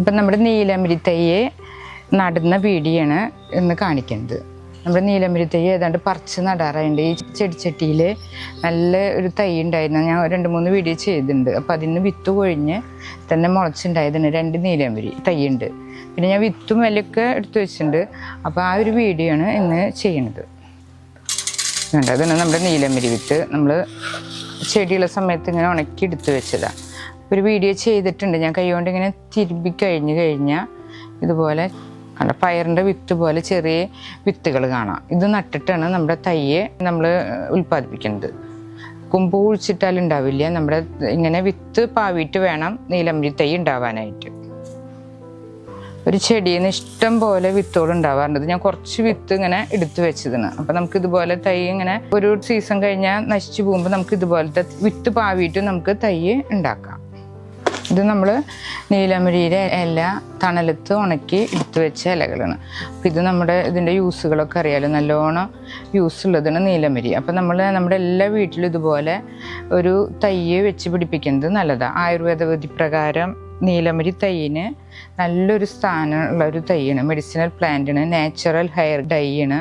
ഇപ്പം നമ്മുടെ നീലമിരി തയ്യെ നടുന്ന വീടിയാണ് എന്ന് കാണിക്കുന്നത്. നമ്മുടെ നീലമിരി തൈ ഏതാണ്ട് പറിച്ച് നടാറുണ്ട്. ഈ ചെടിച്ചട്ടിയിൽ നല്ല ഒരു തൈ ഉണ്ടായിരുന്നു. ഞാൻ രണ്ട് മൂന്ന് വീഡിയോ ചെയ്തിട്ടുണ്ട്. അപ്പോൾ അതിന് വിത്ത് കൊഴിഞ്ഞ് തന്നെ മുളച്ചുണ്ടായതാണ് രണ്ട് നീലമിരി തൈ ഉണ്ട്. പിന്നെ ഞാൻ വിത്തും വിലയൊക്കെ എടുത്തു വെച്ചിട്ടുണ്ട്. അപ്പോൾ ആ ഒരു വീഡിയോ ആണ് ഇന്ന് ചെയ്യണത്. അതാണ് നമ്മുടെ നീലമിരി വിത്ത്. നമ്മൾ ചെടിയുള്ള സമയത്ത് ഇങ്ങനെ ഉണക്കി എടുത്തു വെച്ചതാണ്. ഒരു വീഡിയോ ചെയ്തിട്ടുണ്ട്. ഞാൻ കൈകൊണ്ട് ഇങ്ങനെ തിരുമ്പി കഴിഞ്ഞ് കഴിഞ്ഞാൽ ഇതുപോലെ നമ്മുടെ പയറിന്റെ വിത്ത് പോലെ ചെറിയ വിത്തുകൾ കാണാം. ഇത് നട്ടിട്ടാണ് നമ്മുടെ തയ്യെ നമ്മൾ ഉൽപ്പാദിപ്പിക്കുന്നത്. കുമ്പ് കുഴിച്ചിട്ടാൽ ഉണ്ടാവില്ല. നമ്മുടെ ഇങ്ങനെ വിത്ത് പാവിയിട്ട് വേണം നീലമ്പരി തൈ ഉണ്ടാവാനായിട്ട്. ഒരു ചെടിയിൽ നിന്ന് ഇഷ്ടം പോലെ വിത്തുകൾ ഉണ്ടാവാറുണ്ട്. ഞാൻ കുറച്ച് വിത്ത് ഇങ്ങനെ എടുത്തു വെച്ചതാണ്. അപ്പം നമുക്ക് ഇതുപോലെ തൈ ഇങ്ങനെ ഒരു സീസൺ കഴിഞ്ഞാൽ നശിച്ചു പോകുമ്പോൾ നമുക്ക് ഇതുപോലത്തെ വിത്ത് പാവിയിട്ട് നമുക്ക് തൈ ഉണ്ടാക്കാം. ഇത് നമ്മൾ നീലമരിയുടെ ഇല തണലത്ത് ഉണക്കി എടുത്തു വെച്ച ഇലകളാണ്. അപ്പം ഇത് നമ്മുടെ ഇതിന്റെ യൂസുകളൊക്കെ അറിയാലോ. നല്ലോണം യൂസ് ഉള്ളതാണ് നീലമരി. അപ്പം നമ്മൾ നമ്മുടെ എല്ലാ വീട്ടിലും ഇതുപോലെ ഒരു തയ്യ് വെച്ച് പിടിപ്പിക്കുന്നത് നല്ലതാണ് ആയുർവേദ വിധി പ്രകാരം നീലമരി തൈയിന് നല്ലൊരു സ്ഥാനമുള്ള ഒരു തൈയാണ് മെഡിസിനൽ പ്ലാന്റാണ്. നാച്ചുറൽ ഹെയർ ഡൈയാണ്.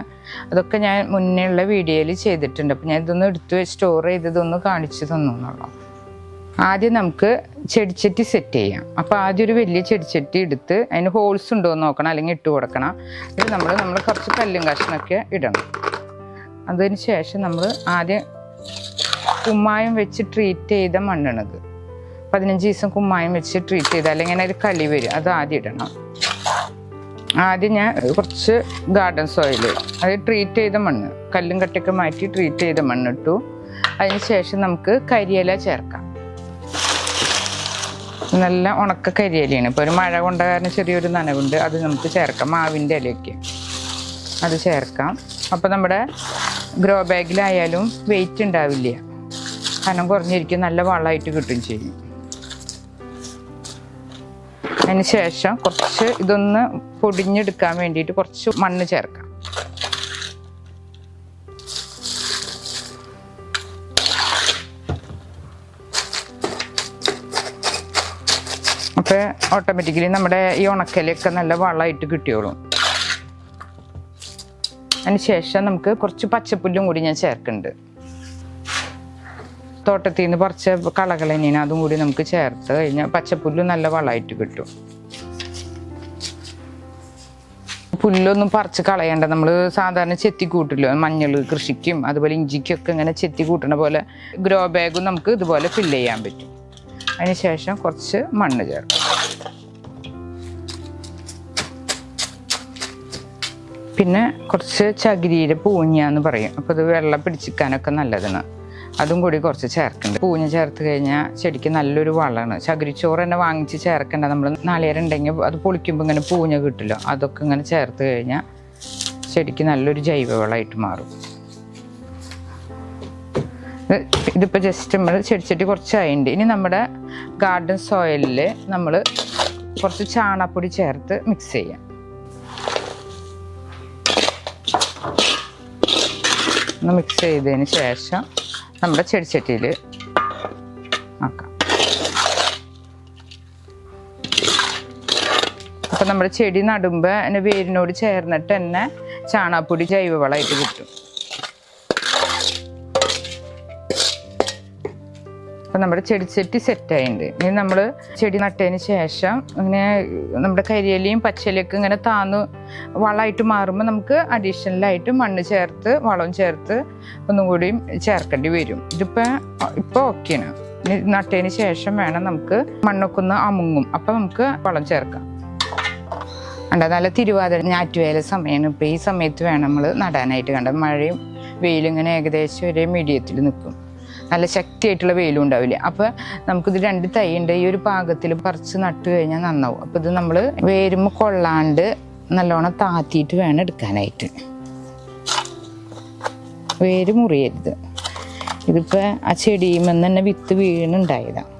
അതൊക്കെ ഞാൻ മുന്നേ ഉള്ള വീഡിയോയിൽ ചെയ്തിട്ടുണ്ട്. അപ്പം ഞാൻ ഇതൊന്ന് എടുത്ത് സ്റ്റോർ ചെയ്തതൊന്ന് കാണിച്ചു തന്നു എന്നുള്ളൂ ആദ്യം നമുക്ക് ചെടിച്ചട്ടി സെറ്റ് ചെയ്യാം. അപ്പോൾ ആദ്യം ഒരു വലിയ ചെടിച്ചട്ടി എടുത്ത് അതിന് ഹോൾസ് ഉണ്ടോ എന്ന് നോക്കണം അല്ലെങ്കിൽ ഇട്ട് കൊടുക്കണം. ഇത് നമ്മൾ നമ്മൾ കുറച്ച് കല്ലും കഷ്ണമൊക്കെ ഇടണം. അതിന് ശേഷം നമ്മൾ ആദ്യം കുമ്മായം വെച്ച് ട്രീറ്റ് ചെയ്ത മണ്ണാണിത്. പതിനഞ്ച് ദിവസം കുമ്മായം വെച്ച് ട്രീറ്റ് ചെയ്ത അല്ലെങ്കിൽ ഇങ്ങനെ ഒരു കളി വരും അത് ആദ്യം ഇടണം. ആദ്യം ഞാൻ കുറച്ച് ഗാർഡൻ സോയിൽ അത് ട്രീറ്റ് ചെയ്ത മണ്ണ് കല്ലും കട്ടയൊക്കെ മാറ്റി ട്രീറ്റ് ചെയ്ത മണ്ണിട്ടു അതിന് ശേഷം നമുക്ക് കരിയില ചേർക്കാം. നല്ല ഉണക്ക കരിയലയാണ്. ഇപ്പോൾ ഒരു മഴ കൊണ്ട കാരണം ചെറിയൊരു നനവുണ്ട്. അത് നമുക്ക് ചേർക്കാം. മാവിന്റെ ഇലയൊക്കെ. അത് ചേർക്കാം. അപ്പോൾ നമ്മുടെ ഗ്രോ ബാഗിലായാലും വെയിറ്റ് ഉണ്ടാവില്ല. കനം കുറഞ്ഞിരിക്കും. നല്ല വളമായിട്ട് കിട്ടും ചെയ്യും. അതിന് ശേഷം കുറച്ച് ഇതൊന്ന് പൊടിഞ്ഞെടുക്കാൻ വേണ്ടിയിട്ട് കുറച്ച് മണ്ണ് ചേർക്കാം. അപ്പോൾ ഓട്ടോമാറ്റിക്കലി നമ്മുടെ ഈ ഉണക്കലൊക്കെ നല്ല വളമായിട്ട് കിട്ടിയോളും. അതിന് ശേഷം നമുക്ക് കുറച്ച് പച്ചപ്പുല്ലും കൂടി ഞാൻ ചേർക്കുന്നുണ്ട്. തോട്ടത്തിൽ നിന്ന് പറിച്ച കളകൾ തന്നെയാണ് അതും കൂടി നമുക്ക് ചേർത്ത് കഴിഞ്ഞാൽ പച്ചപ്പുല്ലും നല്ല വളമായിട്ട് കിട്ടും. പുല്ലൊന്നും പറിച്ച് കളയണ്ട നമ്മൾ സാധാരണ ചെത്തി കൂട്ടില്ലോ മഞ്ഞൾ കൃഷിക്കും അതുപോലെ ഇഞ്ചിക്കൊക്കെ ഇങ്ങനെ ചെത്തി കൂട്ടണ പോലെ ഗ്രോ ബാഗും നമുക്ക് ഇതുപോലെ ഫില്ല് ചെയ്യാൻ പറ്റും. അതിന് ശേഷം കുറച്ച് മണ്ണ് ചേർക്കും. പിന്നെ കുറച്ച് ചകിരിയുടെ പൂഞ്ഞാന്ന് പറയും. അപ്പോൾ ഇത് വെള്ളം പിടിച്ചിക്കാനൊക്കെ നല്ലതാണ്. അതും കൂടി കുറച്ച് ചേർക്കുന്നുണ്ട് പൂഞ്ഞ ചേർത്ത് കഴിഞ്ഞാൽ ചെടിക്ക് നല്ലൊരു വളമാണ്. ചകിരിച്ചോറ് തന്നെ വാങ്ങിച്ച് ചേർക്കേണ്ട. നമ്മൾ നാളികേരം ഉണ്ടെങ്കിൽ അത് പൊളിക്കുമ്പോൾ ഇങ്ങനെ പൂഞ്ഞ കിട്ടില്ല. അതൊക്കെ ഇങ്ങനെ ചേർത്ത് കഴിഞ്ഞാൽ ചെടിക്ക് നല്ലൊരു ജൈവവളമായിട്ട് മാറും. ഇതിപ്പോൾ ജസ്റ്റ് നമ്മൾ ചെടിച്ചട്ടി കുറച്ചായിട്ടുണ്ട് ഇനി നമ്മുടെ ഗാർഡൻ സോയിലിൽ നമ്മൾ കുറച്ച് ചാണകപ്പൊടി ചേർത്ത് മിക്സ് ചെയ്യാം. ഒന്ന് മിക്സ് ചെയ്തതിന് ശേഷം നമ്മുടെ ചെടിച്ചട്ടിയിൽ ആക്കാം. അപ്പം നമ്മുടെ ചെടി നടുമ്പോൾ അതിന്റെ വേരിനോട് ചേർന്നിട്ട് തന്നെ ചാണകപ്പൊടി ജൈവവളമായിട്ട് കിട്ടും. അപ്പം നമ്മുടെ ചെടിച്ചട്ടി സെറ്റായിട്ടുണ്ട് ഇനി നമ്മൾ ചെടി നട്ടതിന് ശേഷം ഇങ്ങനെ നമ്മുടെ കരിയിലയും പച്ചിലയൊക്കെ ഇങ്ങനെ താന്ന് വളമായിട്ട് മാറുമ്പോൾ നമുക്ക് അഡീഷണലായിട്ട് മണ്ണ് ചേർത്ത് വളം ചേർത്ത് ഒന്നും കൂടിയും ചേർക്കേണ്ടി വരും. ഇതിപ്പോൾ ഇപ്പോൾ ഓക്കെയാണ് നട്ടതിന് ശേഷം വേണം നമുക്ക് മണ്ണൊക്കെ ഒന്ന് അമുങ്ങും. അപ്പം നമുക്ക് വളം ചേർക്കാം. കണ്ട നല്ല തിരുവാതിര ഞാറ്റുവേല സമയമാണ് ഇപ്പോൾ ഈ സമയത്ത് വേണം നമ്മൾ നടാനായിട്ട്. കണ്ട മഴയും വെയിലും ഇങ്ങനെ ഏകദേശം ഒരേ മീഡിയത്തിൽ നിൽക്കും നല്ല ശക്തിയായിട്ടുള്ള വെയിലും ഉണ്ടാവില്ല? അപ്പോൾ നമുക്കിത് രണ്ട് തൈ ഉണ്ട് ഈ ഒരു പാകത്തിൽ പറിച്ച് നട്ട് കഴിഞ്ഞാൽ നന്നാവും. അപ്പോൾ ഇത് നമ്മൾ വേരുമ്പോൾ കൊള്ളാണ്ട് നല്ലോണം താത്തിയിട്ട് വേണം എടുക്കാനായിട്ട്. വേര് മുറിയരുത്. ഇതിപ്പോൾ ആ ചെടിയുമെന്ന് തന്നെ വിത്ത് വീണുണ്ടായതാണ്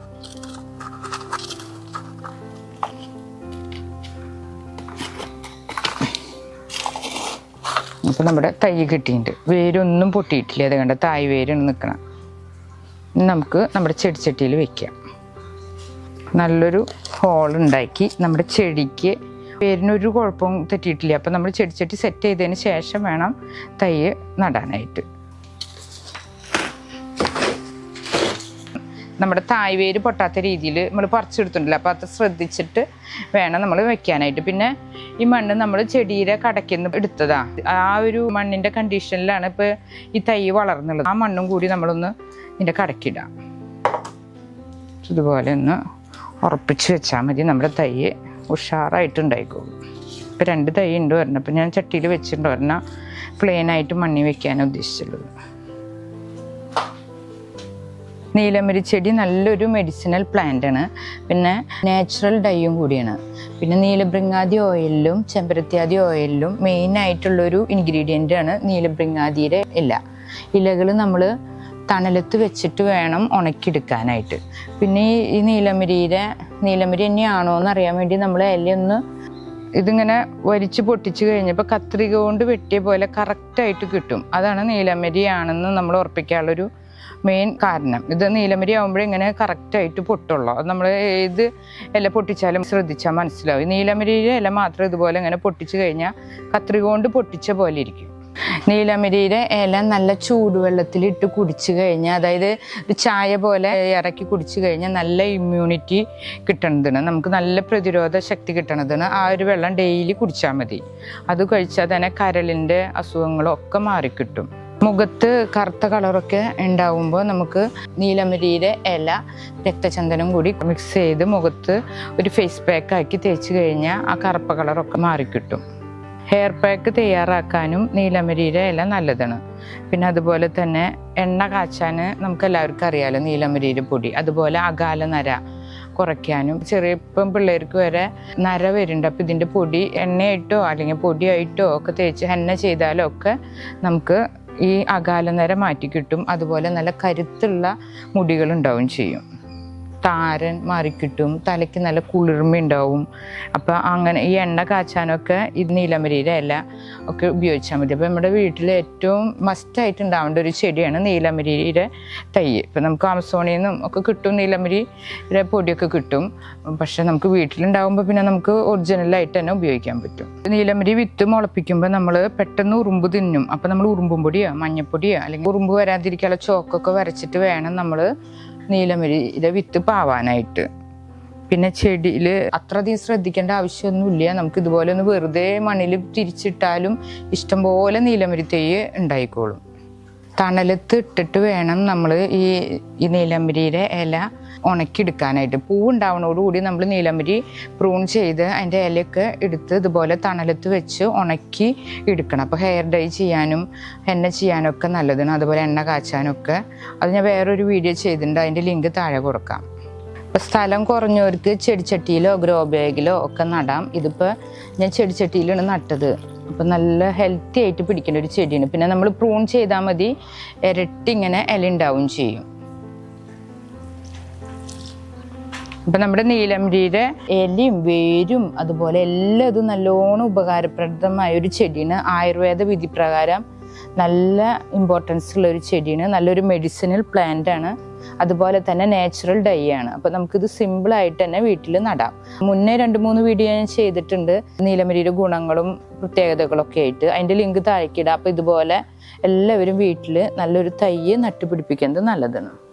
അപ്പോൾ നമ്മുടെ തൈ കിട്ടിയിട്ടുണ്ട്. വേരൊന്നും പൊട്ടിയിട്ടില്ല. അത് കണ്ട? തായ് വേരാണ് നിൽക്കണം നമുക്ക് നമ്മുടെ ചെടിച്ചട്ടിയിൽ വെക്കാം. നല്ലൊരു ഹോൾ ഉണ്ടാക്കി നമ്മുടെ ചെടിക്ക് പേരിനൊരു കുഴപ്പവും തെറ്റിയിട്ടില്ല. അപ്പം നമ്മൾ ചെടിച്ചട്ടി സെറ്റ് ചെയ്തതിന് ശേഷം വേണം തൈ നടാനായിട്ട്. നമ്മുടെ തായ്വേര് പൊട്ടാത്ത രീതിയിൽ നമ്മൾ പറിച്ചെടുത്തിട്ടില്ല അപ്പോൾ അത് ശ്രദ്ധിച്ചിട്ട് വേണം നമ്മൾ വെക്കാനായിട്ട്. പിന്നെ ഈ മണ്ണ് നമ്മൾ ചെടിയുടെ കടയ്ക്കുന്ന എടുത്തതാ. ആ ഒരു മണ്ണിന്റെ കണ്ടീഷനിലാണ് ഇപ്പോൾ ഈ തൈ വളർന്നുള്ളത്. ആ മണ്ണും കൂടി നമ്മളൊന്ന് ഇതിന്റെ കടക്കിടാം ഇതുപോലെ ഒന്ന് ഉറപ്പിച്ച് വെച്ചാൽ മതി. നമ്മുടെ തൈ ഉഷാറായിട്ട് ഉണ്ടായിക്കോളും ഇപ്പം രണ്ട് തൈ ഉണ്ട് വരണം അപ്പം ഞാൻ ചട്ടിയിൽ വെച്ചിട്ടുണ്ട്. വരണം പ്ലെയിനായിട്ട് മണ്ണി വെക്കാനാണ് ഉദ്ദേശിച്ചുള്ളത് നീലമരി ചെടി നല്ലൊരു മെഡിസിനൽ പ്ലാന്റ് ആണ്. പിന്നെ നാച്ചുറൽ ഡൈയും കൂടിയാണ്. പിന്നെ നീലബൃങ്ങാതി ഓയിലിലും ചെമ്പരത്തിയാതി ഓയിലിലും ഇൻഗ്രീഡിയന്റ് ആണ് നീലബൃങ്ങാതിയുടെ ഇല. ഇലകൾ നമ്മൾ തണലത്ത് വെച്ചിട്ട് വേണം ഉണക്കിയെടുക്കാനായിട്ട്. പിന്നെ ഈ- ഈ നീലമരിയുടെ നീലമരി തന്നെയാണോ എന്ന് അറിയാൻ വേണ്ടി നമ്മൾ ഇലയൊന്ന് ഇതിങ്ങനെ വരിച്ച് പൊട്ടിച്ചു കഴിഞ്ഞപ്പോൾ കത്രിക കൊണ്ട് വെട്ടിയ പോലെ കറക്റ്റായിട്ട് കിട്ടും. അതാണ് നീലമരിയാണെന്ന് നമ്മൾ ഉറപ്പിക്കാനുള്ളൊരു മെയിൻ കാരണം. ഇത് നീലമരി ആകുമ്പോഴേ ഇങ്ങനെ കറക്റ്റായിട്ട് പൊട്ടുള്ളൂ. അത് നമ്മൾ ഏത് ഇല പൊട്ടിച്ചാലും ശ്രദ്ധിച്ചാൽ മനസ്സിലാവും. ഈ നീലമരിയുടെ ഇല മാത്രം ഇതുപോലെ ഇങ്ങനെ പൊട്ടിച്ചു കഴിഞ്ഞാൽ കത്രിക കൊണ്ട് പൊട്ടിച്ച പോലെ ഇരിക്കും. നീലമരിയുടെ ഇല നല്ല ചൂടുവെള്ളത്തിൽ ഇട്ട് കുടിച്ചു കഴിഞ്ഞാൽ അതായത് ചായ പോലെ ഇറക്കി കുടിച്ചു കഴിഞ്ഞാൽ നല്ല ഇമ്മ്യൂണിറ്റി കിട്ടണതാണ് നമുക്ക് നല്ല പ്രതിരോധ ശക്തി കിട്ടണതാണ് ആ ഒരു വെള്ളം ഡെയിലി കുടിച്ചാൽ മതി. അത് കഴിച്ചാൽ തന്നെ കരളിന്റെ അസുഖങ്ങളൊക്കെ മാറിക്കിട്ടും. മുഖത്ത് കറുത്ത കളറൊക്കെ ഉണ്ടാവുമ്പോൾ നമുക്ക് നീലമരിയുടെ ഇല രക്തചന്ദനം കൂടി മിക്സ് ചെയ്ത് മുഖത്ത് ഒരു ഫേസ് പാക്ക് ആക്കി തേച്ച് കഴിഞ്ഞാൽ ആ കറുപ്പ കളറൊക്കെ മാറിക്കിട്ടും. ഹെയർ പാക്ക് തയ്യാറാക്കാനും നീലമരിയുടെ ഇല നല്ലതാണ്. പിന്നെ അതുപോലെ തന്നെ എണ്ണ കാച്ചാൻ നമുക്ക് എല്ലാവർക്കും അറിയാലോ നീലമരിയുടെ പൊടി. അതുപോലെ അകാല നര കുറയ്ക്കാനും. ചെറിയ ഇപ്പം പിള്ളേർക്ക് വരെ നര വരുന്നുണ്ട്. അപ്പം ഇതിന്റെ പൊടി എണ്ണയായിട്ടോ അല്ലെങ്കിൽ പൊടിയായിട്ടോ ഒക്കെ തേച്ച് എണ്ണ ചെയ്താലോ ഒക്കെ നമുക്ക് ഈ അകാലനര മാറ്റി കിട്ടും അതുപോലെ നല്ല കരുത്തുള്ള മുടികൾ ഉണ്ടാവും ചെയ്യും. താരൻ മാറിക്കിട്ടും തലയ്ക്ക് നല്ല കുളിർമ ഉണ്ടാവും അപ്പോൾ അങ്ങനെ ഈ എണ്ണ കാച്ചാനൊക്കെ ഈ നീലമരിയുടെ ഇല ഒക്കെ ഉപയോഗിച്ചാൽ മതി. അപ്പോൾ നമ്മുടെ വീട്ടിൽ ഏറ്റവും മസ്റ്റായിട്ട് ഉണ്ടാവേണ്ട ഒരു ചെടിയാണ് നീലമരിയുടെ തൈ ഇപ്പം നമുക്ക് ആമസോണിൽ നിന്നും ഒക്കെ കിട്ടും നീലമരിയുടെ പൊടിയൊക്കെ കിട്ടും. പക്ഷെ നമുക്ക് വീട്ടിലുണ്ടാകുമ്പോൾ പിന്നെ നമുക്ക് ഒറിജിനലായിട്ട് തന്നെ ഉപയോഗിക്കാൻ പറ്റും. നീലമരി വിത്ത് മുളപ്പിക്കുമ്പോൾ നമ്മൾ പെട്ടെന്ന് ഉറുമ്പ് തിന്നും. അപ്പോൾ നമ്മൾ ഉറുമ്പും പൊടിയോ മഞ്ഞപ്പൊടിയോ അല്ലെങ്കിൽ ഉറുമ്പ് വരാതിരിക്കാനുള്ള ചോക്കൊക്കെ വരച്ചിട്ട് വേണം നമ്മൾ നീലമരിയുടെ വിത്ത് പാവാനായിട്ട്. പിന്നെ ചെടിയിൽ അത്രയധികം ശ്രദ്ധിക്കേണ്ട ആവശ്യമൊന്നുമില്ല. നമുക്ക് ഇതുപോലെ ഒന്ന് വെറുതെ മണ്ണിൽ തിരിച്ചിട്ടാലും ഇഷ്ടംപോലെ നീലമരി തൈ ഉണ്ടായിക്കോളും. തണലത്ത് ഇട്ടിട്ട് വേണം നമ്മൾ ഈ ഈ നീലമ്പരിയുടെ ഇല ഉണക്കിയെടുക്കാനായിട്ട്. പൂവുണ്ടാവണോടുകൂടി നമ്മൾ നീലമ്പരി പ്രൂൺ ചെയ്ത് അതിന്റെ ഇലയൊക്കെ എടുത്ത് ഇതുപോലെ തണലത്ത് വെച്ച് ഉണക്കി എടുക്കണം. അപ്പോൾ ഹെയർ ഡൈ ചെയ്യാനും എണ്ണ ചെയ്യാനൊക്കെ നല്ലതാണ്. അതുപോലെ എണ്ണ കാച്ചാനൊക്കെ അത് ഞാൻ വേറൊരു വീഡിയോ ചെയ്തിട്ടുണ്ട്. അതിന്റെ ലിങ്ക് താഴെ കൊടുക്കാം. ഇപ്പം സ്ഥലം കുറഞ്ഞവർക്ക് ചെടിച്ചട്ടിയിലോ ഗ്രോ ബാഗിലോ ഒക്കെ നടാം. ഇതിപ്പോൾ ഞാൻ ചെടിച്ചട്ടിയിലാണ് നട്ടത്. അപ്പം നല്ല ഹെൽത്തി ആയിട്ട് പിടിക്കേണ്ട ഒരു ചെടിയാണ്. പിന്നെ നമ്മൾ പ്രൂൺ ചെയ്താൽ മതി ഇരട്ടി ഇങ്ങനെ ഇല ഉണ്ടാവും ചെയ്യും. അപ്പം നമ്മുടെ നീലംരിയുടെ ഇലയും വേരും അതുപോലെ എല്ലാം ഇത് നല്ലോണം ഉപകാരപ്രദമായ ഒരു ചെടിയാണ്. ആയുർവേദ വിധി പ്രകാരം നല്ല ഇമ്പോർട്ടൻസ് ഉള്ള ഒരു ചെടിയാണ്. നല്ലൊരു മെഡിസിനൽ പ്ലാന്റ് ആണ്. അതുപോലെ തന്നെ നാച്ചുറൽ ഡൈ ആണ്. അപ്പം നമുക്കിത് സിമ്പിൾ ആയിട്ട് തന്നെ വീട്ടിൽ നടാം. മുന്നേ രണ്ട് മൂന്ന് വീഡിയോ ഞാൻ ചെയ്തിട്ടുണ്ട്. നീലമരിയുടെ ഗുണങ്ങളും പ്രത്യേകതകളൊക്കെ ആയിട്ട്. അതിന്റെ ലിങ്ക് താഴേക്കിടാം അപ്പോൾ ഇതുപോലെ എല്ലാവരും വീട്ടിൽ നല്ലൊരു തൈ നട്ടുപിടിപ്പിക്കുന്നത് നല്ലതാണ്.